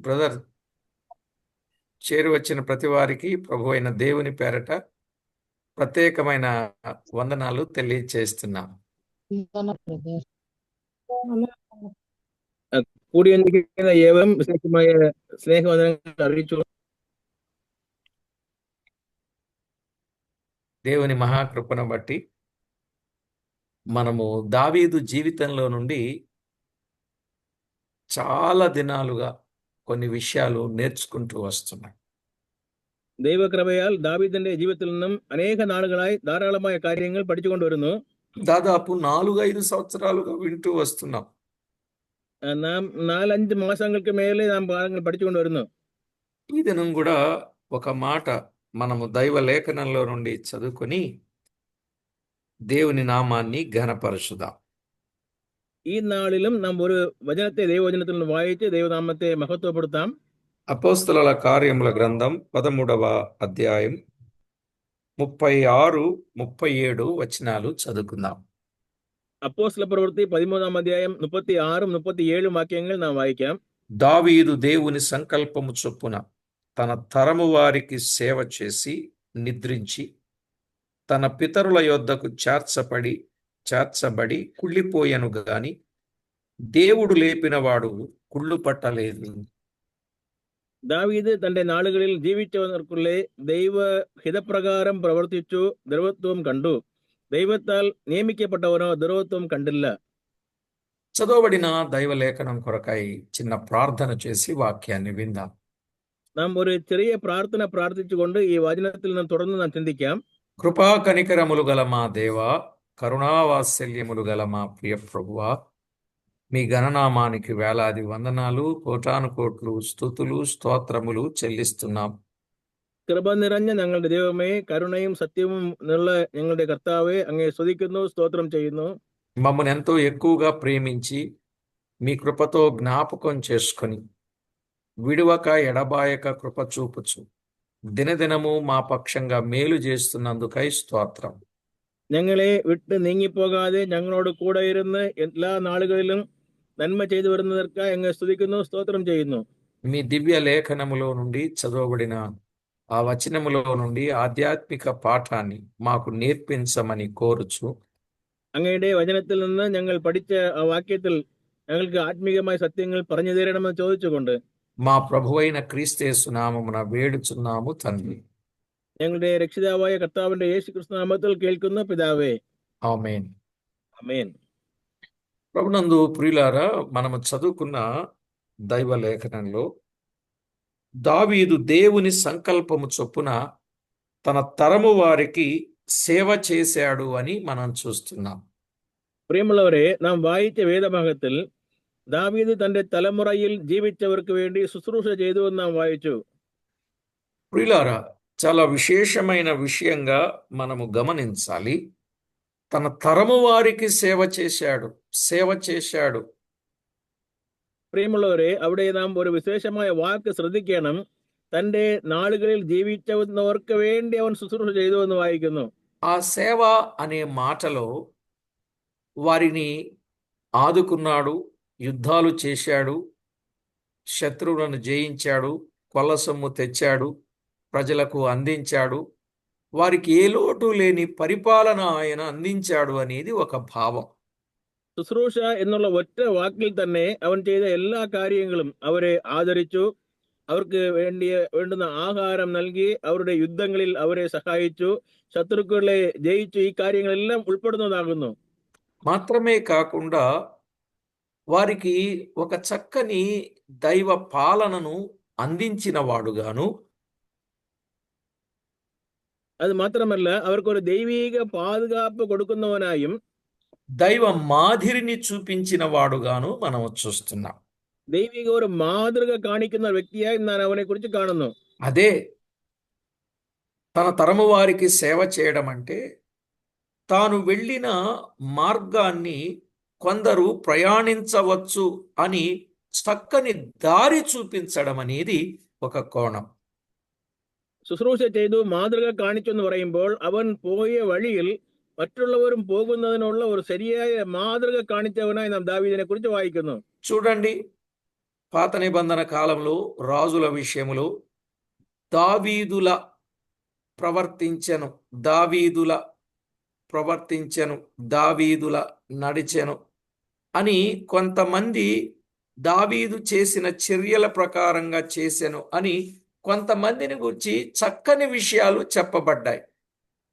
Brother చేరువచ్చిన ప్రతి వారికి ప్రభు అయిన దేవుని పేరట ప్రత్యేకమైన వందనాలు తెలియజేస్తున్నాం దేవుని మహాకృపను బట్టి మనము దావీదు జీవితంలో నుండి చాలా దినాలుగా కొన్ని విషయాలు నేర్చుకుంటూ వస్తున్నాం ദൈവകൃപയാൽ ദാവീദിന്റെ ജീവിതത്തിൽ നിന്നും അനേക നാളുകളായി ധാരാളമായ കാര്യങ്ങൾ പഠിച്ചുകൊണ്ട് വരുന്നു దాదాపు నాలుగు ఐదు సంవత్సరాలుగా వింటూ వస్తున్నాం ആ, നാം നാലഞ്ച് മാസങ്ങൾക്ക് മേലെ നാം കാര്യങ്ങൾ പഠിച്ചുകൊണ്ട് വരുന്നു ఈ దినం కూడా ఒక మాట మనము దైవ లేఖనంలో నుండి చదువుకొని దేవుని నామాన్ని ఘనపరచుదాం ഈ നാളിലും നാം ഒരു വചനത്തെ ദൈവവചനത്തിൽ നിന്ന് വായിച്ച് ദൈവനാമത്തെ മഹത്വപ്പെടുത്താം అపోస్తలుల కార్యముల గ్రంథం పదమూడవ అధ్యాయం ముప్పై ఆరు ముప్పై ఏడు వచనాలు చదువుకుందాం അപ്പോസ്തല പ്രവൃത്തി പതിമൂന്നാം അധ്യായം മുപ്പത്തി ആറും മുപ്പത്തി ഏഴും വാക്യങ്ങൾ നാം വായിക്കാം దావీదు దేవుని సంకల్పము చొప్పున తన తరము వారికి సేవ చేసి నిద్రించి తన పితరుల యొద్దకు చేర్చబడి చేర్చబడి కుళ్ళిపోయెను గాని దేవుడు లేపినవాడు కుళ్ళు పట్టలేదు ദാവീദ് തന്റെ നാളുകളിൽ ജീവിച്ചവർക്കുള്ളേ ദൈവ ഹിതപ്രകാരം പ്രവർത്തിച്ചു ദ്രവത്വം കണ്ടു ദൈവത്താൽ നിയമിക്കപ്പെട്ടവനോ ദ്രവത്വം കണ്ടില്ല చదవబడిన దైవ లేఖనం కొరకై చిన్న ప్రార్థన చేసి వాక్యాన్ని విందాం നാം ഒരു ചെറിയ പ്രാർത്ഥന പ്രാർത്ഥിച്ചുകൊണ്ട് ഈ വചനത്തിൽ നിന്ന് തുടർന്ന് നാം ചിന്തിക്കാം కృపా కనికరములు గల మా దేవ కరుణావాత్సల్యములు గల మా ప్రియ ప్రభువా మీ గణనామానికి వేలాది వందనాలు కోటాను కోట్లు స్తుతులు స్తోత్రములు చెల్లిస్తున్నాం കൃപ നിറഞ്ഞ ഞങ്ങളുടെ ദൈവമേ കരുണയും സത്യവും ഉള്ള ഞങ്ങളുടെ കർത്താവെ അങ്ങേ സ്തുതിക്കുന്നു സ്തോത്രം ചെയ്യുന്നു మమ్మల్ని ఎంతో ఎక్కువగా ప్రేమించి మీ కృపతో జ్ఞాపకం చేసుకొని విడువక ఎడబాయక కృప చూపుచు దినదినము మా పక్షంగా మేలు చేస్తున్నందుకై స్తోత్రం ഞങ്ങളെ വിട്ട് നീങ്ങിപ്പോകാതെ ഞങ്ങളോട് കൂടെ ഇരുന്ന് എല്ലാ നാളുകളിലും നന്മ ചെയ്തു వరుణదర్క ഞങ്ങൾ സ്തുതിക്കുന്നു സ്തോത്രം ചെയ്യുന്നു. మీ దివ్య లేఖనములో నుండి చదవబడిన ఆ వచనములో నుండి ఆధ్యాత్మిక పాఠాన్ని మాకు నేర్పించమని కోరుచు അങ്ങയുടെ വചനത്തിൽ നിന്ന് ഞങ്ങൾ പഠിച്ച ആ വാക്യത്തിൽ ഞങ്ങൾക്ക് ആത്മീകമായ സത്യങ്ങൾ പറഞ്ഞു തരണമെന്ന് ചോദിച്ചുകൊണ്ട്. മാ പ്രഭുവൈന ക്രിസ്തേസുനാമമുന വേടിച്ചുന്നാമു തന്നെ. ഞങ്ങളുടെ രക്ഷിതാവായ കർത്താവിന്റെ യേശു ക്രിസ്തു നാമത്തിൽ കേൾക്കുന്ന പിതാവേ ఆమేన్ അമേൻ ప్రభునందు ప్రియులారా మనము చదువుకున్న దైవ లేఖనంలో దావీదు దేవుని సంకల్పము చొప్పున తన తరము వారికి సేవ చేశాడు అని మనం చూస్తున్నాం പ്രിയമുള്ളവരെ നാം വായിച്ച വേദഭാഗത്തിൽ ദാവീദ് തന്റെ തലമുറയിൽ ജീവിച്ചവർക്ക് വേണ്ടി ശുശ്രൂഷ ചെയ്തു എന്ന് നാം വായിച്ചു ప్రియులారా చాలా విశేషమైన విషయంగా మనము గమనించాలి తన తరము వారికి సేవ చేశాడు సేవ చేశాడు പ്രിയമുള്ളവരെ അവിടെ നാം ഒരു വിശേഷമായ വാക്ക് ശ്രദ്ധിക്കണം തന്റെ നാളുകളിൽ ജീവിച്ചവർക്ക് വേണ്ടി അവൻ ശുശ്രൂഷ ചെയ്തു എന്ന് വായിക്കുന്നു ఆ సేవ అనే మాటలో వారిని ఆదుకున్నాడు యుద్ధాలు చేశాడు శత్రువులను జయించాడు కొల్ల సొమ్ము తెచ్చాడు ప్రజలకు అందించాడు వారికి ఏ లోటు లేని పరిపాలన ఆయన అందించాడు అనేది ఒక భావం ശുശ്രൂഷ എന്നുള്ള ഒറ്റ വാക്കിൽ തന്നെ അവൻ ചെയ്ത എല്ലാ കാര്യങ്ങളും അവരെ ആദരിച്ചു അവർക്ക് വേണ്ടിയ വേണ്ടുന്ന ആഹാരം നൽകി അവരുടെ യുദ്ധങ്ങളിൽ അവരെ സഹായിച്ചു ശത്രുക്കളെ ജയിച്ചു ഈ കാര്യങ്ങളെല്ലാം ഉൾപ്പെടുന്നതാകുന്നു మాత్రమే కాకుండా వారికి ఒక చక్కని దైవ పాలనను అందించిన వాడుగాను അത് മാത്രമല്ല അവർക്കൊരു ദൈവീക പാതുകാപ്പ് കൊടുക്കുന്നവനായും దైవ మాదిరిని చూపించిన వాడుగాను మనం చూస్తున్నాం ദൈവിക ഒരു മാതൃക കാണിക്കുന്ന വ്യക്തിയായി ഞാൻ അവനെ കുറിച്ച് കാണുന്നു అదే తన తరము వారికి సేవ చేయడం అంటే తాను వెళ్ళిన మార్గాన్ని కొందరు ప్రయాణించవచ్చు అని చక్కని దారి చూపించడం అనేది ఒక కోణం ശുശ്രൂഷ ചെയ്തു മാതൃക കാണിച്ചു എന്ന് പറയുമ്പോൾ അവൻ പോയ വഴിയിൽ മറ്റുള്ളവരും പോകുന്നതിനുള്ള ഒരു ശരിയായ മാതൃക കാണിച്ചവനായി നാം ദാവീദിനെ കുറിച്ച് വായിക്കുന്നു చూడండి పాత నిబంధన కాలంలో రాజుల విషయములో దావీదుల ప్రవర్తించెను దావీదుల ప్రవర్తించెను దావీదుల నడిచెను అని కొంతమంది దావీదు చేసిన చర్యల ప్రకారంగా చేసెను అని కొంతమందిని గురించి చక్కని విషయాలు చెప్పబడ్డాయి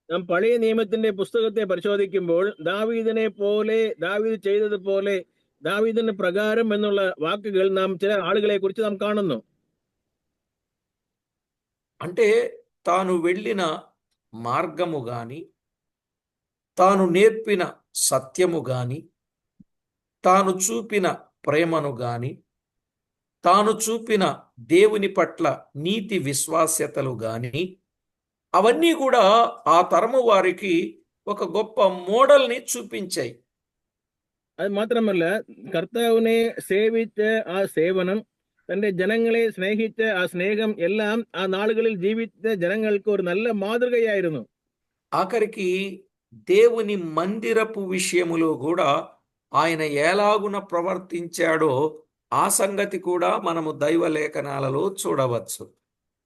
നാം പഴയ നിയമത്തിന്റെ പുസ്തകത്തെ പരിശോധിക്കുമ്പോൾ ദാവീദിനെ പോലെ ദാവീദ് ചെയ്തതുപോലെ ദാവീദിന് പ്രകാരം എന്നുള്ള വാക്കുകൾ നാം ചില ആളുകളെ കുറിച്ച് നാം കാണുന്നു అంటే తాను వెళ్ళిన మార్గము గాని తాను నేర్పిన సత్యము గాని తాను చూపిన ప్రేమను గాని తాను చూపిన దేవుని పట్ల నీతి విశ్వాస్యతలు గాని అవన్నీ కూడా ఆ తరము వారికి ఒక గొప్ప మోడల్ని చూపించాయి അത് മാത്രമല്ല കർത്താവിനെ സേവിച്ച ആ സേവനം തന്റെ ജനങ്ങളെ സ്നേഹിച്ച ആ സ്നേഹം എല്ലാം ആ നാളുകളിൽ ജീവിച്ച ജനങ്ങൾക്ക് ഒരു നല്ല മാതൃകയായിരുന്നു ఆఖరికి దేవుని మందిరపు విషయములో కూడా ఆయన ఎలాగున ప్రవర్తించాడో ఆ సంగతి కూడా మనము దైవ లేఖనాలలో చూడవచ్చు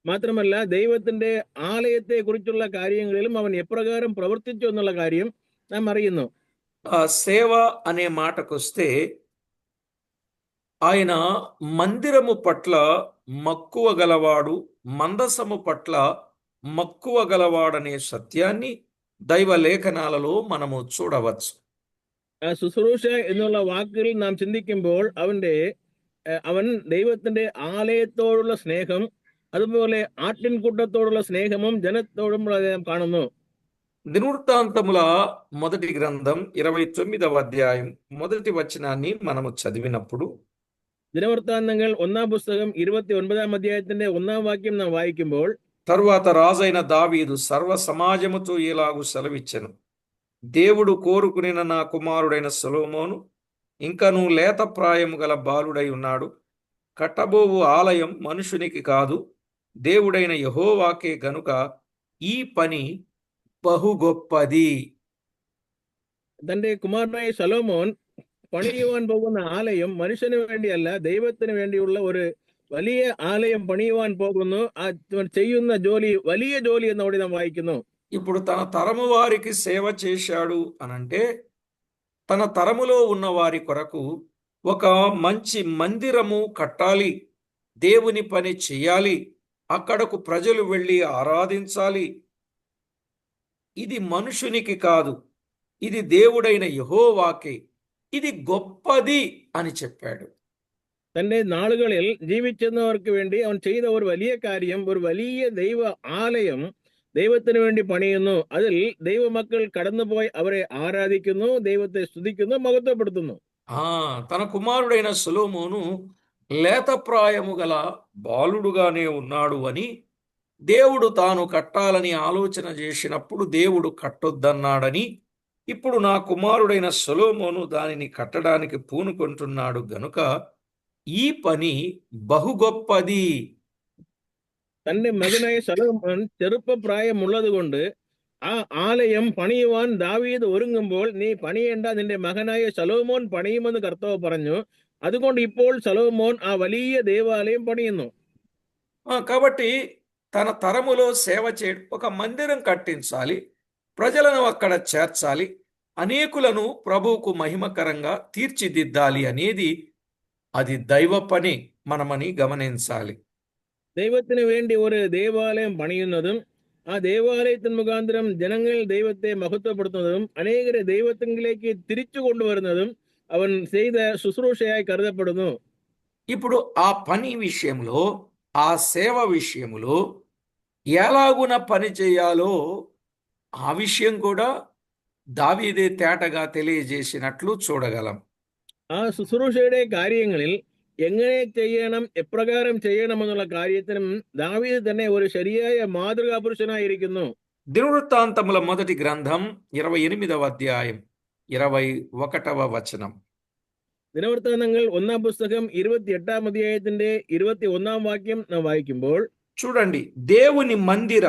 മാത്രമല്ല ദൈവത്തിന്റെ ആലയത്തെ കുറിച്ചുള്ള കാര്യങ്ങളിലും അവൻ എപ്രകാരം പ്രവർത്തിച്ചു എന്നുള്ള കാര്യം നാം അറിയുന്നു ఆ సేవ అనే మాటకొస్తే ఆయన మందిరము పట్ల మక్కువ గలవాడు మందసము పట్ల మక్కువ గలవాడనే సత్యాన్ని దైవ లేఖనాలలో మనము చూడవచ్చు ആ ശുശ്രൂഷ എന്നുള്ള വാക്കുകൾ നാം ചിന്തിക്കുമ്പോൾ അവന്റെ ഏഹ്, അവൻ ദൈവത്തിന്റെ ആലയത്തോടുള്ള സ്നേഹം അതുപോലെ ആട്ടിൻകൂട്ടത്തോടുള്ള സ്നേഹവും ജനത്തോടും നാം കാണുന്നു దినవృత్తాంతముల మొదటి గ్రంథం ఇరవై తొమ్మిదవ అధ్యాయం మొదటి వచనాన్ని మనము చదివినప్పుడు ദിനവൃത്താന്തങ്ങൾ ഒന്നാം പുസ്തകം ഇരുപത്തി ഒൻപതാം അധ്യായത്തിന്റെ ഒന്നാം വാക്യം നാം വായിക്കുമ്പോൾ తరువాత రాజైన దావీదు సర్వ సమాజముతో ఇలాగు సెలవిచ్చెను దేవుడు కోరుకునిన నా కుమారుడైన సొలొమోను ఇంకను లేత ప్రాయము గల బాలుడై ఉన్నాడు కట్టబోవు ఆలయం మనుషునికి కాదు దేవుడైన యెహోవాకే గనుక ఈ పని బహు గొప్పది തന്റെ കുമാരനായ ശലോമോൻ പണിയുവാൻ പോകുന്ന ആലയം മനുഷ്യന് വേണ്ടിയല്ല ദൈവത്തിന് വേണ്ടിയുള്ള ഒരു വലിയ ആലയം പണിയുവാൻ പോകുന്നു ആ അവൻ ചെയ്യുന്ന ജോലി വലിയ ജോലി എന്നവിടെ നാം വായിക്കുന്നു ఇప్పుడు తన తరము వారికి సేవ చేశాడు అనంటే తన తరములో ఉన్న వారి కొరకు ఒక మంచి మందిరము కట్టాలి దేవుని పని చెయ్యాలి అక్కడకు ప్రజలు వెళ్ళి ఆరాధించాలి ఇది మనుషునికి కాదు ఇది దేవుడైన యెహోవాకే ఇది గొప్పది అని చెప్పాడు തന്റെ നാളുകളിൽ ജീവിച്ചെന്നവർക്ക് വേണ്ടി അവൻ ചെയ്ത ഒരു വലിയ കാര്യം ഒരു വലിയ ദൈവ ആലയം ദൈവത്തിന് വേണ്ടി പണിയുന്നു അതിൽ ദൈവമക്കൾ കടന്നുപോയി അവരെ ആരാധിക്കുന്നു ദൈവത്തെ സ്തുതിക്കുന്നു മഹത്വപ്പെടുത്തുന്നു ఆ తన కుమారుడైన సొలొమోను లేతప్రాయము గల బాలుడుగానే ఉన్నాడు అని దేవుడు తాను కట్టాలని ఆలోచన చేసినప్పుడు దేవుడు కట్టొద్దన్నాడని ఇప్పుడు నా కుమారుడైన సొలొమోను దానిని కట్టడానికి పూనుకుంటున్నాడు గనుక ఈ పని బహు గొప్పది തന്റെ മകനായ ശലോമോൻ ചെറുപ്പപ്രായമുള്ളത് കൊണ്ട് ആ ആലയം പണിയുവാൻ ദാവീദ് ഒരുങ്ങുമ്പോൾ നീ പണിയേണ്ട നിന്റെ മകനായ ശലോമോൻ പണിയുമെന്ന് കർത്താവ് പറഞ്ഞു അതുകൊണ്ട് ഇപ്പോൾ ശലോമോൻ ആ വലിയ ദേവാലയം പണിയുന്നു ఆ, కాబట్టి తన తరములో సేవ చేయడం ఒక మందిరం కట్టించాలి ప్రజలను అక్కడ చేర్చాలి అనేకులను ప్రభువుకు మహిమకరంగా తీర్చిదిద్దాలి అనేది అది దైవ పని మనమని గమనించాలి ദൈവത്തിന് വേണ്ടി ഒരു ദേവാലയം പണിയുന്നതും ആ ദേവാലയത്തിന് മുഖാന്തരം ജനങ്ങൾ ദൈവത്തെ മഹത്വപ്പെടുത്തുന്നതും അനേകരെ ദൈവത്തിലേക്ക് തിരിച്ചു കൊണ്ടുവരുന്നതും അവൻ ചെയ്ത ശുശ്രൂഷയായി കരുതപ്പെടുന്നു ఇప్పుడు ఆ పని విషయంలో ఆ సేవ విషయంలో ఎలాగున పని చేయాలో ఆ విషయం కూడా దావీదే తేటగా తెలియజేసినట్లు చూడగలం ആ ശുശ്രൂഷയുടെ കാര്യങ്ങളിൽ എങ്ങനെ ചെയ്യണം എപ്രകാരം ചെയ്യണം എന്നുള്ള കാര്യത്തിനും ദാവീദ് തന്നെ ഒരു ശരിയായ മാതൃകാ പുരുഷനായിരിക്കുന്നു దినవృత్తాంతముల మొదటి గ్రంథం ఇరవై ఎనిమిదవ అధ్యాయం ఇరవై ఒకటవ వచనం ദിനവൃത്താന്തങ്ങൾ ഒന്നാം പുസ്തകം ഇരുപത്തി എട്ടാം അധ്യായത്തിന്റെ ഇരുപത്തി ഒന്നാം വാക്യം നാം വായിക്കുമ്പോൾ చూడండి దేవుని మందిర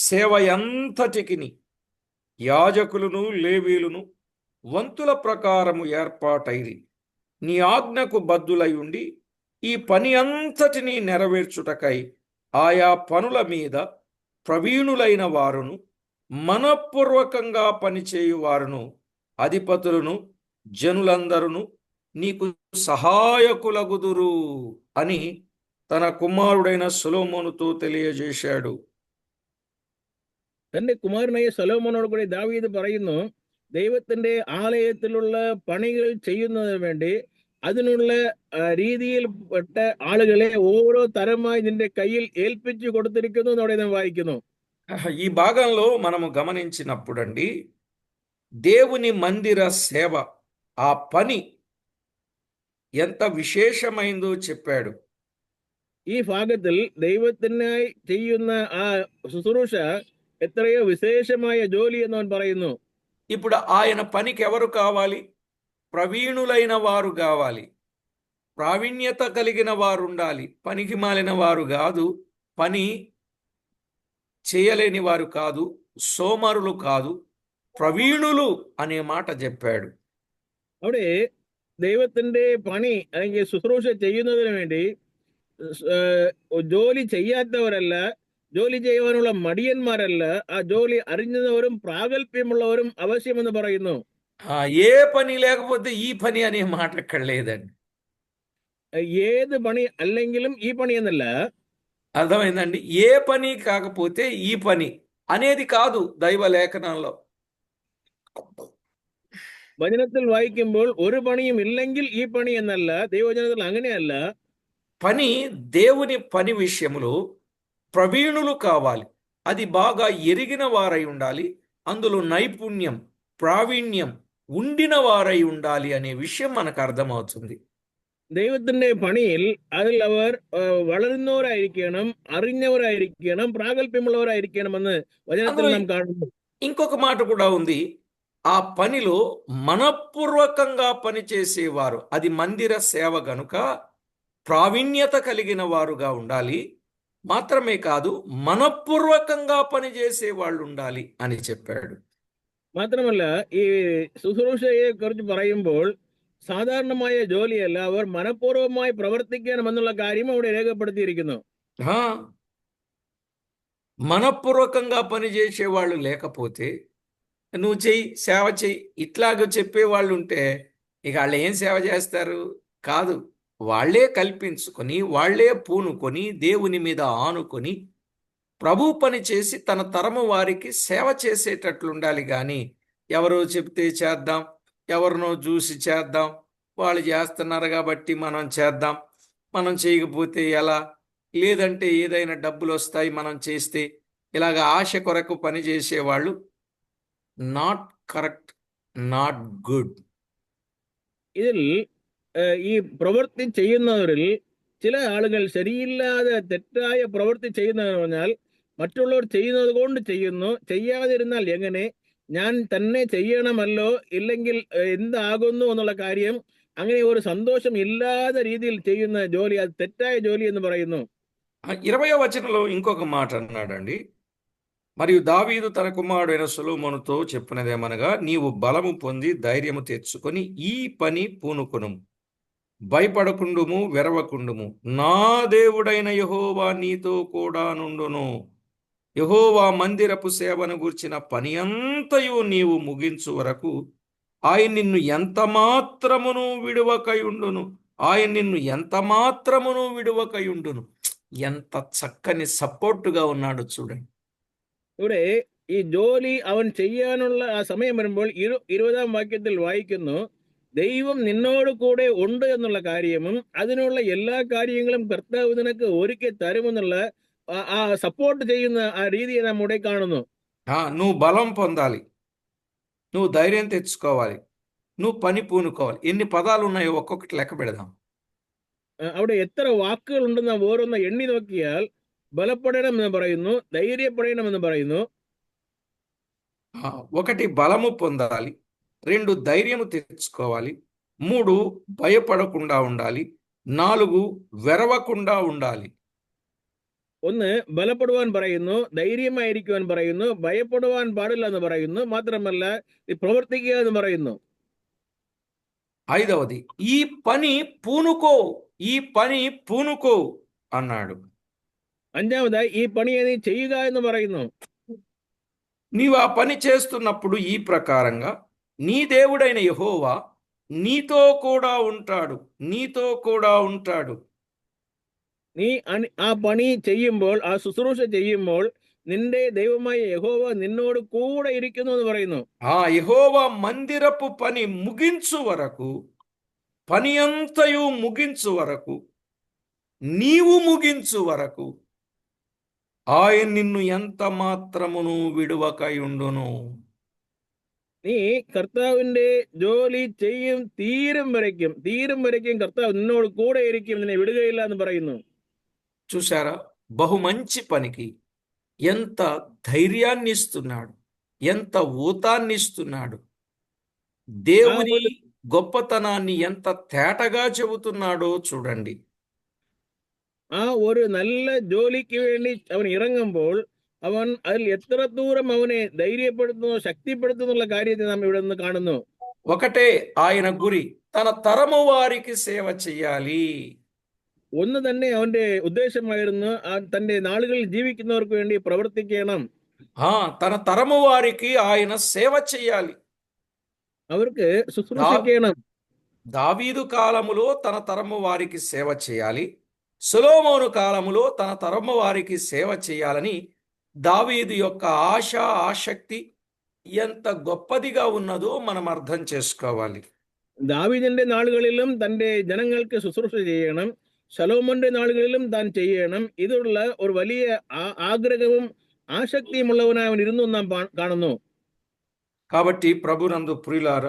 సేవ ఎంతటికిని యాజకులను లేవీలును వంతుల ప్రకారము ఏర్పాటైరి నీ ఆజ్ఞకు బద్దులై ఉండి ఈ పని అంతటినీ నెరవేర్చుటకై ఆయా పనుల మీద ప్రవీణులైన వారును మనపూర్వకంగా పనిచేయు వారును అధిపతులను జనులందరును నీకు సహాయకులగుదురు అని తన కుమారుడైన సులోమోనుతో తెలియజేశాడు തന്റെ കുമാരനായ സലോമോനോട് കൂടി ദാവീദ് പറയുന്നു ദൈവത്തിന്റെ ആലയത്തിലുള്ള പണികൾ ചെയ്യുന്നതിന് വേണ്ടി അതിനുള്ള ആ, രീതിയിൽപ്പെട്ട ആളുകളെ ഓരോ തരമായി നിന്റെ കയ്യിൽ ഏൽപ്പിച്ചു കൊടുത്തിരിക്കുന്നു എന്നവിടെ നാം വായിക്കുന്നു ఈ భాగంలో మనము గమనించినప్పుడండి దేవుని మందిర సేవ ఆ పని ఎంత విశేషమైందో చెప్పాడు ഈ ഭാഗത്തിൽ ദൈവത്തിനായി ചെയ്യുന്ന ആ ശുശ്രൂഷ എത്രയോ വിശേഷമായ ജോലി എന്ന് അവൻ പറയുന്നു ఇప్పుడు ఆయన పనికి ఎవరు కావాలి ప్రవీణులైన వారు కావాలి ప్రావీణ్యత కలిగిన వారు ఉండాలి పనికి మాలిన వారు కాదు పని చేయలేని వారు కాదు సోమరులు కాదు ప్రవీణులు అనే మాట చెప్పాడు അവിടെ ദൈവത്തിന്റെ പണി അല്ലെങ്കിൽ ശുശ്രൂഷ ചെയ്യുന്നതിന് വേണ്ടി ഏഹ്, ജോലി ചെയ്യാത്തവരല്ല ജോലി ചെയ്യുവാനുള്ള മടിയന്മാരല്ല ആ ജോലി അറിഞ്ഞവരും പ്രാഗൽഭ്യമുള്ളവരും ആവശ്യമെന്ന് പറയുന്നു ఆ, ఏ పని లేకపోతే ఈ పని అనే మాట ఇక్కడ లేదండి ഏത് പണി അല്ലെങ്കിലും ഈ പണി എന്നല്ല అర్థమైందండి ఏ పని కాకపోతే ఈ పని అనేది కాదు దైవ లేఖనంలో വചനത്തിൽ വായിക്കുമ്പോൾ ഒരു പണിയും ഇല്ലെങ്കിൽ ഈ പണി എന്നല്ല ദൈവവചനത്തിൽ അങ്ങനെയല്ല పని దేవుని పని విషయములో ప్రవీణులు కావాలి అది బాగా ఎరిగిన వారై ఉండాలి అందులో నైపుణ్యం ప్రావీణ్యం ఉండిన వారై ఉండాలి అనే విషయం మనకు అర్థమవుతుంది ദൈവത്തിന്റെ പണിയിൽ അതിൽ അവർ ആ, വളരുന്നവരായിരിക്കണം അറിഞ്ഞവരായിരിക്കണം പ്രാഗൽഭ്യമുള്ളവരായിരിക്കണമെന്ന് വചനത്തിൽ అందులో നാം കാണുന്നു ఇంకొక మాట కూడా ఉంది ఆ పనిలో మనపూర్వకంగా పనిచేసేవారు అది మందిర సేవ గనుక ప్రావీణ్యత కలిగిన వారుగా ఉండాలి మాత్రమే కాదు మనపూర్వకంగా పనిచేసే వాళ్ళు ఉండాలి అని చెప్పాడు മാത്രമല്ല ഈ ശുശ്രൂഷയെ കുറിച്ച് പറയുമ്പോൾ സാധാരണമായ ജോലിയല്ല അവർ മനഃപൂർവ്വമായി പ്രവർത്തിക്കണമെന്നുള്ള കാര്യം അവിടെ രേഖപ്പെടുത്തിയിരിക്കുന്നു ఆ, మనపూర్వకంగా పనిచేసే వాళ్ళు లేకపోతే నువ్వు చెయ్యి సేవ చెయ్యి ఇట్లాగ చెప్పే వాళ్ళు ఉంటే ఇక వాళ్ళు ఏం సేవ చేస్తారు కాదు వాళ్ళే కల్పించుకొని వాళ్ళే పూనుకొని దేవుని మీద ఆనుకొని ప్రభు పని చేసి తన తరము వారికి సేవ చేసేటట్లు ఉండాలి కానీ ఎవరో చెప్తే చేద్దాం ఎవరినో చూసి చేద్దాం వాళ్ళు చేస్తున్నారు కాబట్టి మనం చేద్దాం మనం చేయకపోతే ఎలా లేదంటే ఏదైనా డబ్బులు వస్తాయి మనం చేస్తే ఇలాగ ఆశ కొరకు పని చేసేవాళ్ళు నాట్ కరెక్ట్ నాట్ గుడ్ ഇതിൽ ഏഹ്, ഈ പ്രവൃത്തി ചെയ്യുന്നവരിൽ ചില ആളുകൾ ശരിയില്ലാതെ തെറ്റായ പ്രവൃത്തി ചെയ്യുന്നതെന്ന് പറഞ്ഞാൽ മറ്റുള്ളവർ ചെയ്യുന്നത് കൊണ്ട് ചെയ്യുന്നു ചെയ്യാതിരുന്നാൽ എങ്ങനെ ഞാൻ തന്നെ ചെയ്യണമല്ലോ ഇല്ലെങ്കിൽ ഏഹ്, എന്താകുന്നു എന്നുള്ള കാര്യം അങ്ങനെ ഒരു സന്തോഷം ഇല്ലാത്ത രീതിയിൽ ചെയ്യുന്ന ജോലി അത് തെറ്റായ ജോലി എന്ന് പറയുന്നു ఇరవయో వచనంలో ఇంకొక మాట అన్నాడండి మరియు దావీదు తన కుమారుడైన సొలొమోనుతో చెప్పినదేమనగా నీవు బలము పొంది ధైర్యము తెచ్చుకొని ఈ పని పూనుకొను భయపడకుండుము వెరవకుండుము నా దేవుడైన యెహోవా నీతో కూడా నుండును యెహోవా మందిరపు సేవను గూర్చిన పని అంతయు నీవు ముగించు వరకు ఆయన నిన్ను ఎంత మాత్రమును విడువకయుండును ఆయన నిన్ను ఎంత మాత్రమును విడువకయుండును ఎంత చక్కని సపోర్టుగా ఉన్నాడు చూడండి ഇവിടെ ഈ ജോലി അവൻ ചെയ്യാനുള്ള ആ സമയം വരുമ്പോൾ ഇരു ഇരുപതാം വാക്യത്തിൽ വായിക്കുന്നു ദൈവം നിന്നോട് കൂടെ ഉണ്ട് എന്നുള്ള കാര്യവും അതിനുള്ള എല്ലാ കാര്യങ്ങളും കർത്താവ് നിനക്ക് ഒരുക്കി തരുമെന്നുള്ള ആ- ആ സപ്പോർട്ട് ചെയ്യുന്ന ആ രീതിയെ നാം ഇവിടെ കാണുന്നു ఆ, నువ్వు బలం పొందాలి నువ్వు ధైర్యం తెచ్చుకోవాలి నువ్వు పని పూనుకోవాలి ఎన్ని పదాలు ఉన్నాయో ఒక్కొక్కటి లెక్క పెడదాం ആ, അവിടെ എത്ര വാക്കുകൾ ഉണ്ടെന്ന് നാം ഓരോന്ന് എണ്ണി നോക്കിയാൽ ബലപ്പെടണം എന്ന് പറയുന്നു ധൈര്യപ്പെടണം എന്ന് പറയുന്നു ఆ, ఒకటి బలము పొందాలి రెండు ధైర్యము తెచ్చుకోవాలి మూడు భయపడకుండా ఉండాలి నాలుగు వెరవకుండా ఉండాలి ഒന്ന് ബലപ്പെടുവാൻ പറയുന്നു ധൈര്യമായിരിക്കുവാൻ പറയുന്നു ഭയപ്പെടുവാൻ പാടില്ല എന്ന് പറയുന്നു മാത്രമല്ല ഇത് പ്രവർത്തിക്കുക എന്ന് പറയുന്നു ఐదవది ఈ పని పూనుకో ఈ పని పూనుకో అన్నాడు അഞ്ചാമതായി ഈ പണി നീ ചെയ്യുക എന്ന് പറയുന്നു నీవు ఆ పని చేస్తున్నప్పుడు ఈ ప్రకారంగా నీ దేవుడైన యెహోవా నీతో కూడా ఉంటాడు నీతో కూడా ఉంటాడు നീ ആ പണി ചെയ്യുമ്പോൾ ആ ശുശ്രൂഷ ചെയ്യുമ്പോൾ നിന്റെ ദൈവമായ യഹോവ നിന്നോട് കൂടെ ഇരിക്കുന്നു എന്ന് പറയുന്നു. ആ യഹോവ മന്ദിരപ്പ് పని ముగించు వరకు పని అంతయు ముగించు നീവു నీవు ముగించు ആയ നിന്നു എന്ത ఎంత మాత్రమును നീ കർത്താവിന്റെ ജോലി ചെയ്യും തീരും വരയ്ക്കും. തീരും വരയ്ക്കും കർത്താവ് നിന്നോട് കൂടെ ഇരിക്കും നിന്നെ വിടുകയില്ല എന്ന് പറയുന്നു. చూశారా బహు మంచి పనికి ఎంత ధైర్యాన్ని ఇస్తున్నాడు ఎంత ఊతాన్ని ఇస్తున్నాడు దేవుని గొప్పతనాన్ని ఎంత తేటగా చెబుతున్నాడో చూడండి ആ ഒരു നല്ല ജോലിക്ക് വേണ്ടി അവൻ ഇറങ്ങുമ്പോൾ അവൻ അതിൽ എത്ര ദൂരം അവനെ ധൈര്യപ്പെടുത്തുന്നു ശക്തിപ്പെടുത്തുന്നുള്ള കാര്യത്തെ നാം ഇവിടെ നിന്ന് കാണുന്നു ఒకటే ఆయన గురి తన తరము వారికి సేవ చెయ్యాలి ഒന്ന് തന്നെ അവന്റെ ഉദ്ദേശമായിരുന്നു ആ തന്റെ നാളുകളിൽ ജീവിക്കുന്നവർക്ക് വേണ്ടി പ്രവർത്തിക്കണം ఆ తన తరము వారికి ఆయన సేవ చెయ్యాలి അവർക്ക് ശുശ്രൂഷിക്കണം దావీదు కాలములో తన తరము వారికి సేవ చేయాలి సొలొమోను కాలములో తన తరము వారికి సేవ చేయాలని దావీదు యొక్క ఆశ ఆసక్తి ఎంత గొప్పదిగా ఉన్నదో మనం అర్థం చేసుకోవాలి ദാവീദിന്റെ നാളുകളിലും തന്റെ ജനങ്ങൾക്ക് ശുശ്രൂഷ ചെയ്യണം ശലോമോന്റെ നാളുകളിലും താൻ ചെയ്യണം ഇതുള്ള ഒരു വലിയ ആ- ആഗ്രഹവും ആസക്തിയുമുള്ളവനായി അവൻ ഇരുന്നു എന്ന് നാം പാ- കാണുന്നു కాబట్టి ప్రభునందు ప్రియులార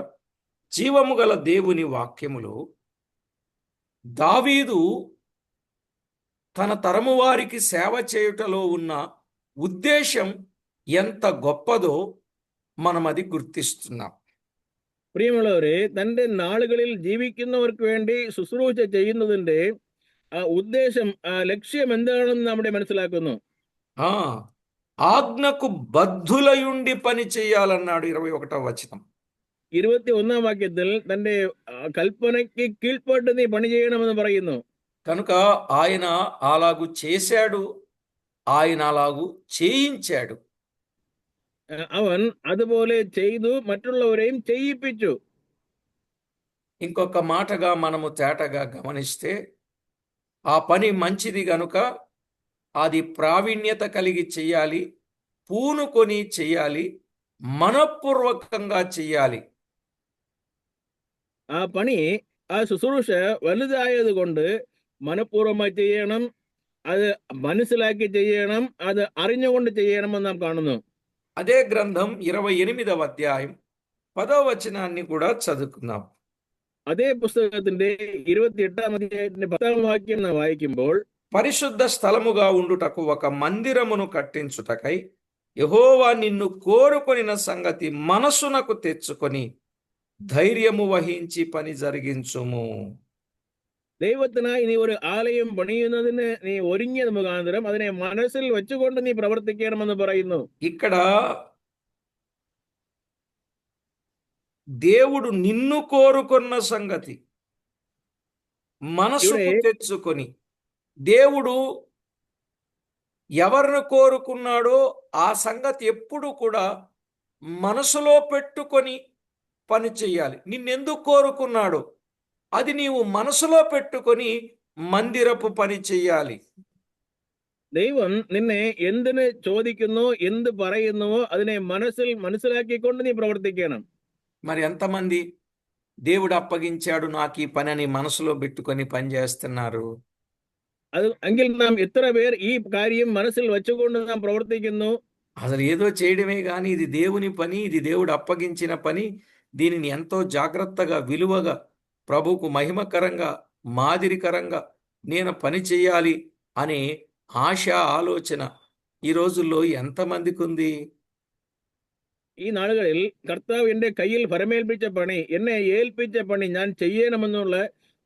జీవము గల దేవుని వాక్యములో దావీదు తన తరము వారికి సేవ చేయుటలో ఉన్న ఉద్దేశం ఎంత గొప్పదో మనం అది గుర్తిస్తున్నాం പ്രിയമുള്ളവരെ തന്റെ നാളുകളിൽ ജീവിക്കുന്നവർക്ക് വേണ്ടി ശുശ്രൂഷ ചെയ്യുന്നതിന്റെ ആ ഉദ്ദേശം ആ ലക്ഷ്യം എന്താണെന്ന് നമ്മുടെ മനസ്സിലാക്കുന്നു ఆ ఆజ్ఞకు బద్ధులయుండి పని చేయాలన్నాడు ఇరవై ఒకటవ వచనం ഇരുപത്തി ഒന്നാം വാക്യത്തിൽ തന്റെ ആ, കൽപ്പനയ്ക്ക് കീഴ്പ്പെട്ട് നീ പണി ചെയ്യണമെന്ന് പറയുന്നു కనుక ఆయన అలాగు చేశాడు ఆయన అలాగు చేయించాడు ആ, അവൻ അതുപോലെ ചെയ്തു മറ്റുള്ളവരെയും ചെയ്യിപ്പിച്ചു ఇంకొక మాటగా మనము తేటగా గమనిస్తే ఆ పని మంచిది గనుక అది ప్రావీణ్యత కలిగి చెయ్యాలి పూనుకొని చెయ్యాలి మనఃపూర్వకంగా చెయ్యాలి ആ പണി ആ ശുശ്രൂഷ വലുതായത് കൊണ്ട് മനഃപൂർവ്വമായി ചെയ്യണം അത് മനസ്സിലാക്കി ചെയ്യണം അത് അറിഞ്ഞുകൊണ്ട് ചെയ്യണമെന്ന് നാം കാണുന്നു అదే గ్రంథం ఇరవై ఎనిమిదవ అధ్యాయం పదవ వచనాన్ని కూడా చదువుకుందాం അതേ പുസ്തകത്തിന്റെ ഇരുപത്തി എട്ടാം അധ്യായത്തിന്റെ പത്താം വാക്യം നാം വായിക്കുമ്പോൾ పరిశుద్ధ స్థలముగా ఉండుటకు ఒక మందిరమును కట్టించుటకై యెహోవా నిన్ను కోరుకొనిన సంగతి మనసునకు తెచ్చుకొని ధైర్యము వహించి పని జరిగించుము ദൈവത്തിനായി നീ ഒരു ആലയം പണിയുന്നതിന് നീ ഒരുങ്ങിയത് മുഖാന്തരം അതിനെ മനസ്സിൽ വെച്ചുകൊണ്ട് നീ പ്രവർത്തിക്കണമെന്ന് പറയുന്നു ఇక్కడ దేవుడు నిన్ను కోరుకున్న సంగతి మనసుకు ఇవిడే- తెచ్చుకొని దేవుడు ఎవరిని కోరుకున్నాడో ఆ సంగతి ఎప్పుడు కూడా మనసులో పెట్టుకొని పని చెయ్యాలి నిన్నెందుకు కోరుకున్నాడో అది నీవు మనసులో పెట్టుకొని మందిరపు పని చెయ్యాలి ദൈവം നിന്നെ എന്തിന് ചോദിക്കുന്നു എന്ത് പറയുന്നുവോ അതിനെ മനസ്സിൽ മനസ്സിലാക്കിക്കൊണ്ട് നീ പ്രവർത്തിക്കണം మరి ఎంతమంది దేవుడు అప్పగించాడు నాకు ఈ పని అని మనసులో పెట్టుకొని పని చేస్తున్నారు അത് എങ്കിൽ നാം എത്ര പേർ ഈ കാര്യം മനസ്സിൽ വെച്ചുകൊണ്ട് നാം പ്രവർത്തിക്കുന്നു అసలు ఏదో చేయడమే కానీ ఇది దేవుని పని ఇది దేవుడు అప్పగించిన పని దీనిని ఎంతో జాగ్రత్తగా విలువగా ప్రభువుకు మహిమకరంగా మాదిరికరంగా నేను పని చేయాలి అనే ఆశ ఆలోచన ఈ రోజుల్లో ఎంతమందికి ఉంది ഈ നാളുകളിൽ കർത്താവ് എന്റെ കയ്യിൽ ഫരമേൽപ്പിച്ച പണി എന്നെ ഏൽപ്പിച്ച പണി ഞാൻ ചെയ്യണമെന്നുള്ള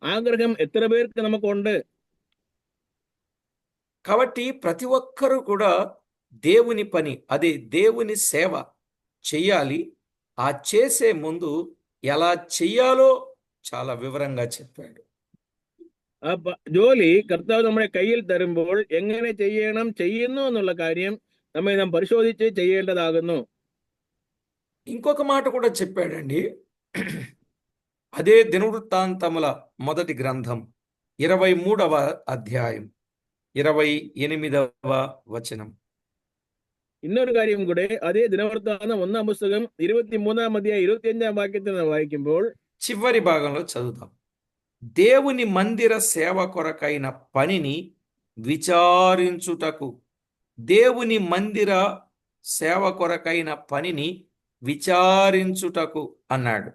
ആഗ്രഹം എത്ര പേർക്ക് നമുക്കുണ്ട് కాబట్టి ప్రతి ఒక్కరూ కూడా దేవుని పని అదే దేవుని సేవ చెయ్యాలి ఆ చేసే ముందు ఎలా చెయ్యాలో చాలా వివరంగా చెప్పాడు ആ പ- ജോലി കർത്താവ് നമ്മുടെ കയ്യിൽ തരുമ്പോൾ എങ്ങനെ ചെയ്യണം ചെയ്യുന്നു എന്നുള്ള കാര്യം നമ്മെ നാം പരിശോധിച്ച് ചെയ്യേണ്ടതാകുന്നു ఇంకొక మాట కూడా చెప్పాడండి. అదే దినవృత్తాంతముల మొదటి గ్రంథం ఇరవై మూడవ అధ్యాయం ఇరవై ఎనిమిదవ వచనం. இன்னொரு కార్యం కూడా అదే దినవృత్తాంతం ஒன்னாம் పుస్తకం ఇరవై మూడవ మధ్య ఇరవై அஞ்சாம் వాక్యం வாய்க்கும் చివరి భాగంలో చదువుతాం దేవుని మందిర సేవ కొరకైన పనిని విచారించుటకు దేవుని మందిర సేవ కొరకైన పనిని విచారించుటకు అన్నాడు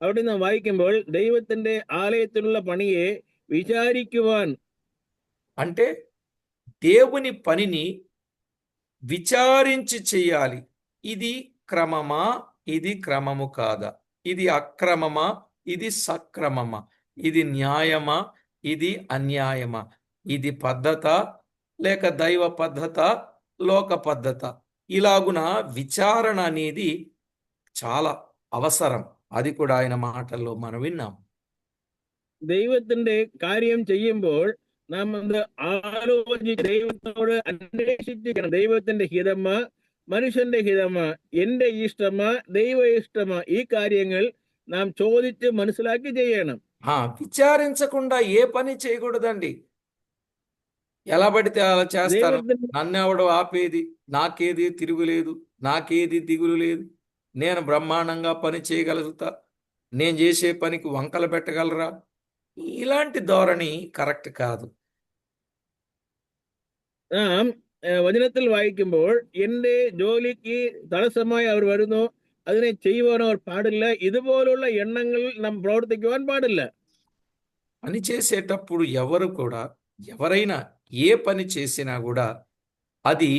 അവിടെ നാം വായിക്കുമ്പോൾ ദൈവത്തിന്റെ ആലയത്തിലുള്ള പണിയെ വിചാരിക്കുവാൻ అంటే దేవుని పనిని విచారించి చెయ్యాలి ఇది క్రమమా ఇది క్రమము కాదా ఇది అక్రమమా ఇది సక్రమమా ఇది న్యాయమా ఇది అన్యాయమా ఇది పద్ధత లేక దైవ పద్ధత లోక పద్ధత ఇలాగున విచారణ అనేది చాలా అవసరం అది కూడా ఆయన మాటల్లో మనం విన్నాం ദൈവത്തിന്റെ കാര്യം ചെയ്യുമ്പോൾ നാം അത് ആലോചിച്ച് ദൈവത്തോട് അന്വേഷിച്ചിരിക്കണം ദൈവത്തിന്റെ ഹിതമ മനുഷ്യന്റെ ഹിതമ എന്റെ ഇഷ്ടമ ദൈവ ഇഷ്ടമ ഈ കാര്യങ്ങൾ നാം ചോദിച്ച് മനസ്സിലാക്കി ചെയ്യണം ఆ, విచారించకుండా ఏ పని చేయకూడదండి ఎలా పడితే అలా చేస్తారు ദൈവത്തിന്റെ నన్నెవడు ఆపేది నాకేది తిరుగులేదు నాకేది దిగులు లేదు నేను బ్రహ్మాండంగా పని చేయగలుగుతా నేను చేసే పనికి వంకలు పెట్టగలరా ఇలాంటి ధోరణి కరెక్ట్ కాదు നാം ഏഹ്, വചനത്തിൽ വായിക്കുമ്പോൾ എന്റെ ജോലിക്ക് തടസ്സമായി അവർ വരുന്നു അതിനെ ചെയ്യുവാൻ അവർ പാടില്ല ഇതുപോലുള്ള എണ്ണങ്ങൾ നാം പ്രവർത്തിക്കുവാൻ പാടില്ല పని చేసేటప్పుడు ఎవరు కూడా ఎవరైనా ఏ పని చేసినా కూడా అది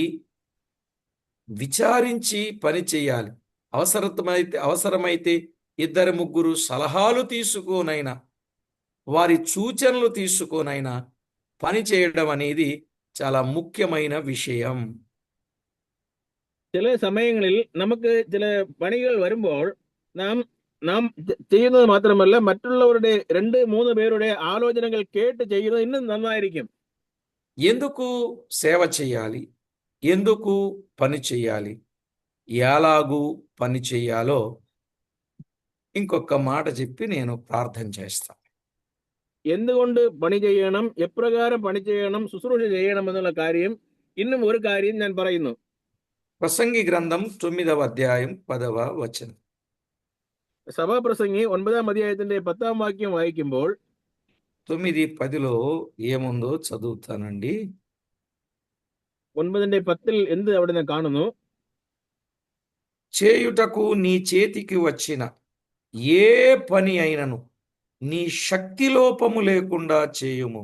విచారించి పని చేయాలి అవసరమైతే అవసరమైతే ఇద్దరు ముగ్గురు సలహాలు తీసుకోనైనా వారి సూచనలు తీసుకోనైనా పని చేయడం అనేది చాలా ముఖ్యమైన విషయం ചില സമയങ്ങളിൽ നമുക്ക് ചില പണികൾ വരുമ്പോൾ നാം നാം ചെ- ചെയ്യുന്നത് മാത്രമല്ല മറ്റുള്ളവരുടെ രണ്ട് മൂന്ന് പേരുടെ ആലോചനകൾ കേട്ട് ചെയ്യുന്നത് ഇന്നും നന്നായിരിക്കും ఎందుకు సేవ చేయాలి ఎందుకు పని చేయాలి ఎలాగూ పని చేయాలో ఇంకొక మాట చెప్పి నేను ప్రార్థన చేస్తాను എന്തുകൊണ്ട് പണി ചെയ്യണം എപ്രകാരം പണി ചെയ്യണം ശുശ്രൂഷ ചെയ്യണം എന്നുള്ള കാര്യം ഇന്നും ഒരു കാര്യം ഞാൻ പറയുന്നു ప్రసంగి గ్రంథం తొమ్మిదవ అధ్యాయం పదవ వచనం സഭാപ്രസംഗി ഒൻപതാം അധ്യായത്തിന്റെ പത്താം വാക്യം വായിക്കുമ്പോൾ తొమ్మిది పదిలో ఏముందో చదువుతానండి ഒൻപതിന്റെ പത്തിൽ എന്ത് അവിടെ ഞാൻ കാണുന്നു చేయుటకు నీ చేతికి వచ్చిన ఏ పని అయినను నీ శక్తి లోపము లేకుండా చేయుము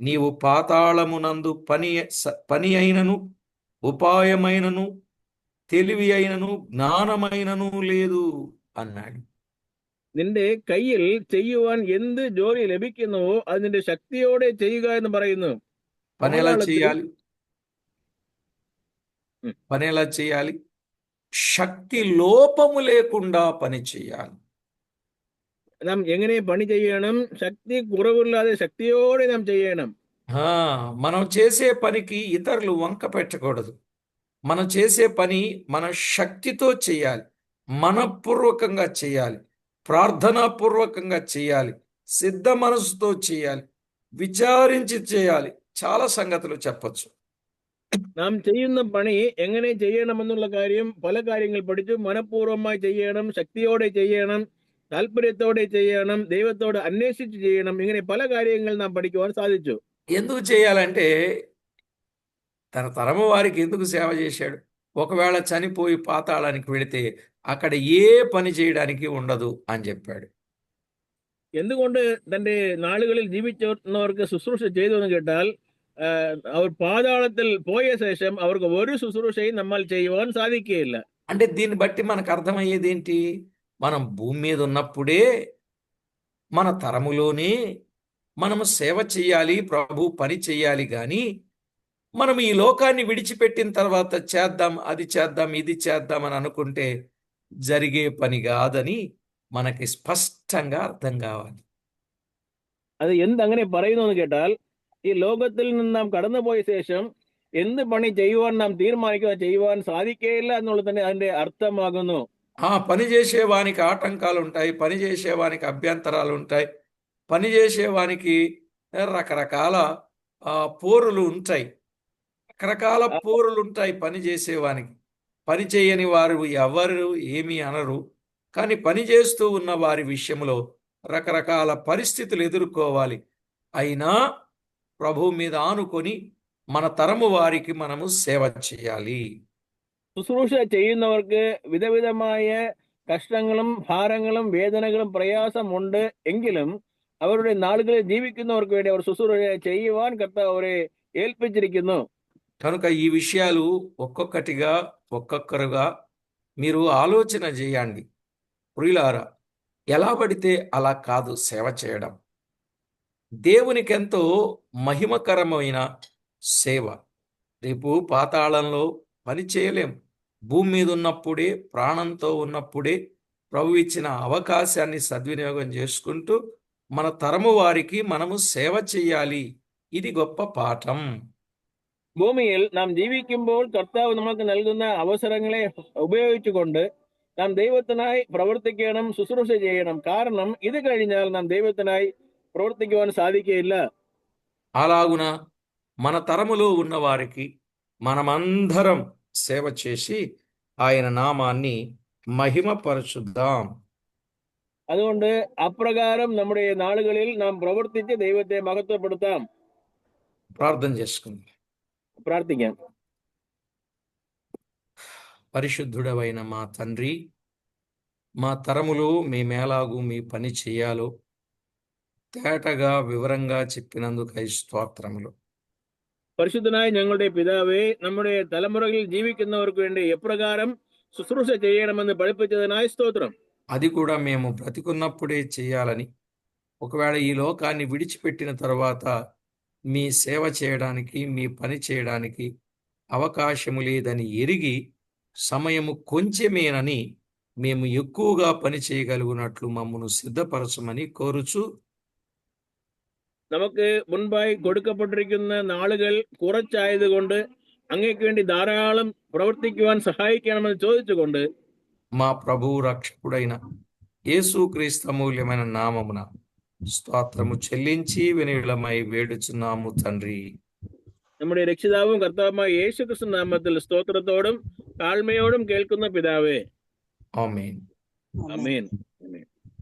నీవు పాతాళమునందు పని స- పని అయినను ఉపాయమైనను తెలివి అయినను జ్ఞానమైనను లేదు అన్నాడు നിന്റെ കയ്യിൽ ചെയ്യുവാൻ എന്ത് ജോലി ലഭിക്കുന്നുവോ അത് നിന്റെ ശക്തിയോടെ ചെയ്യുക എന്ന് പറയുന്നു. പനയെല്ലാം ചെയ്യാൽ ശക്തി ലോപമു പണി ചെയ്യാൻ. നാം എങ്ങനെ പണി ചെയ്യണം? ശക്തി കുറവില്ലാതെ ശക്തിയോടെ നാം ചെയ്യണം. ആ മനം ചേസേ പനിക്ക് ഇതരലു വങ്ക പെട്ടകൂടത് മനം ചേസേ പനി മന ശക്തിത്തോ ചെയ്യാൽ മനപൂർവകങ്ങാ ചെയ്യാലി ప్రార్థనాపూర్వకంగా చేయాలి సిద్ధ మనసుతో చేయాలి విచారించి చేయాలి చాలా సంగతులు చెప్పొచ్చు നാം ചെയ്യുന്ന പണി എങ്ങനെ ചെയ്യണമെന്നുള്ള കാര്യം പല കാര്യങ്ങൾ പഠിച്ചു മനഃപൂർവ്വമായി ചെയ്യണം ശക്തിയോടെ ചെയ്യണം താല്പര്യത്തോടെ ചെയ്യണം ദൈവത്തോട് അന്വേഷിച്ച് ചെയ്യണം ഇങ്ങനെ പല കാര്യങ്ങൾ നാം പഠിക്കുവാൻ സാധിച്ചു ఎందుకు చేయాలంటే తన తరము వారికి ఎందుకు సేవ చేశాడు ఒకవేళ చనిపోయి పాతాళానికి వెళితే అక్కడ ఏ పని చేయడానికి ఉండదు అని చెప్పాడు എന്തുകൊണ്ട് തന്റെ നാളുകളിൽ ജീവിച്ചവർക്ക് ശുശ്രൂഷ ചെയ്തു എന്ന് കേട്ടാൽ ആ, അവർ പാതാളത്തിൽ പോയ ശേഷം അവർക്ക് ഒരു ശുശ്രൂഷയും നമ്മൾ ചെയ്യുവാൻ സാധിക്കുകയില്ല అంటే దీన్ని బట్టి మనకు అర్థమయ్యేది ఏంటి మనం భూమి మీద ఉన్నప్పుడే మన తరములోనే మనము సేవ చేయాలి ప్రభు పని చేయాలి కానీ మనం ఈ లోకాన్ని విడిచిపెట్టిన తర్వాత చేద్దాం అది చేద్దాం ఇది చేద్దాం అని అనుకుంటే జరిగే పని కాదని మనకి స్పష్టంగా అర్థం కావాలి അത് എന്ത് അങ്ങനെ പറയുന്നു എന്ന് കേട്ടാൽ ഈ ലോകത്തിൽ നിന്ന് നാം കടന്നുപോയ ശേഷം എന്ത് പണി ചെയ്യുവാൻ നാം തീരുമാനിക്കുക ചെയ്യുവാൻ സാധിക്കുകയില്ല എന്നുള്ളത് തന്നെ അതിന്റെ అర్థమాగును ఆ పని చేసేవానికి ఆటంకాలు ఉంటాయి పని చేసేవానికి అభ్యంతరాలు ఉంటాయి పని చేసేవానికి రకరకాల ఆ, పోరులు ఉంటాయి రకరకాల పోరులు ఉంటాయి పని చేసేవానికి పని చేయని వారు ఎవరు ఏమీ అనరు కానీ పని చేస్తూ ఉన్న వారి విషయంలో రకరకాల పరిస్థితులు ఎదుర్కోవాలి అయినా ప్రభు మీద ఆనుకొని మన తరము వారికి మనము సేవ చేయాలి ശുശ്രൂഷ ചെയ്യുന്നവർക്ക് വിധവിധമായ കഷ്ടങ്ങളും ഭാരങ്ങളും വേദനകളും പ്രയാസമുണ്ട് എങ്കിലും അവരുടെ നാളുകളിൽ ജീവിക്കുന്നവർക്ക് വേണ്ടി അവർ ശുശ്രൂഷ ചെയ്യുവാൻ കർത്താവ് അവരെ ഏൽപ്പിച്ചിരിക്കുന്നു కనుక ఈ విషయాలు ఒక్కొక్కటిగా ఒక్కొక్కరుగా మీరు ఆలోచన చేయండి. ప్రియులారా ఎలా పడితే అలా కాదు సేవ చేయడం. దేవునికెంతో మహిమకరమైన సేవ. రేపు పాతాళంలో పని చేయలేం. భూమి మీద ఉన్నప్పుడే ప్రాణంతో ఉన్నప్పుడే ప్రభు ఇచ్చిన అవకాశాన్ని సద్వినియోగం చేసుకుంటూ మన తరము వారికి మనము సేవ చేయాలి. ఇది గొప్ప పాఠం. ഭൂമിയിൽ നാം ജീവിക്കുമ്പോൾ കർത്താവ് നമുക്ക് നൽകുന്ന അവസരങ്ങളെ ഉപയോഗിച്ചുകൊണ്ട് നാം ദൈവത്തിനായി പ്രവർത്തിക്കണം ശുശ്രൂഷ ചെയ്യണം കാരണം ഇത് കഴിഞ്ഞാൽ നാം ദൈവത്തിനായി പ്രവർത്തിക്കുവാൻ സാധിക്കുകയില്ല అలాగున మన తరములో ఉన్నవారికి మనమందరం సేవ చేసి ఆయన నామాన్ని మహిమపరచుద్దాం അതുകൊണ്ട് അപ്രകാരം നമ്മുടെ നാളുകളിൽ നാം പ്രവർത്തിച്ച് ദൈവത്തെ മഹത്വപ്പെടുത്താം ప్రార్థన చేసుకుందాం പ്രാർത്ഥിക്കാം పరిశుద్ధుడవైన మా తండ్రి మా తరములో మేమెలాగూ మీ పని చేయాలో తేటగా వివరంగా చెప్పినందుకై స్తోత్రములు പരിശുദ്ധനായ ഞങ്ങളുടെ പിതാവേ നമ്മുടെ തലമുറകളിൽ ജീവിക്കുന്നവർക്ക് വേണ്ടി എപ്രകാരം ശുശ്രൂഷ ചെയ്യണമെന്ന് പഠിപ്പിച്ചതിനായി സ്തോത്രം అది కూడా మేము బ్రతికున్నప్పుడే చేయాలని ఒకవేళ ఈ లోకాన్ని విడిచిపెట్టిన తర్వాత మీ సేవ చేయడానికి మీ పని చేయడానికి అవకాశము లేదని ఎరిగి సమయము కొంచెమేనని మేము ఎక్కువగా పని చేయగలుగునట్లు మమ్మను సిద్ధపరచమని కోరుచు നമുക്ക് മുൻപായി കൊടുക്കപ്പെട്ടിരിക്കുന്ന നാളുകൾ കുറച്ചായതുകൊണ്ട് അങ്ങേക്ക് വേണ്ടി ധാരാളം പ്രവർത്തിക്കുവാൻ സഹായിക്കണമെന്ന് ചോദിച്ചുകൊണ്ട് మా ప్రభువు రక్షకుడైన యేసుక్రీస్తు అమూల్యమైన నామమున స్తోత్రము చెల్లించి వినియులమై వేడుచున్నాము తండ్రి നമ്മുടെ രക്ഷിതാവും കർത്താവുമായ യേശു ക്രിസ്തു നാമത്തിൽ സ്തോത്രത്തോടും താഴ്മയോടും കേൾക്കുന്ന പിതാവേ ఆమేన్ അമേൻ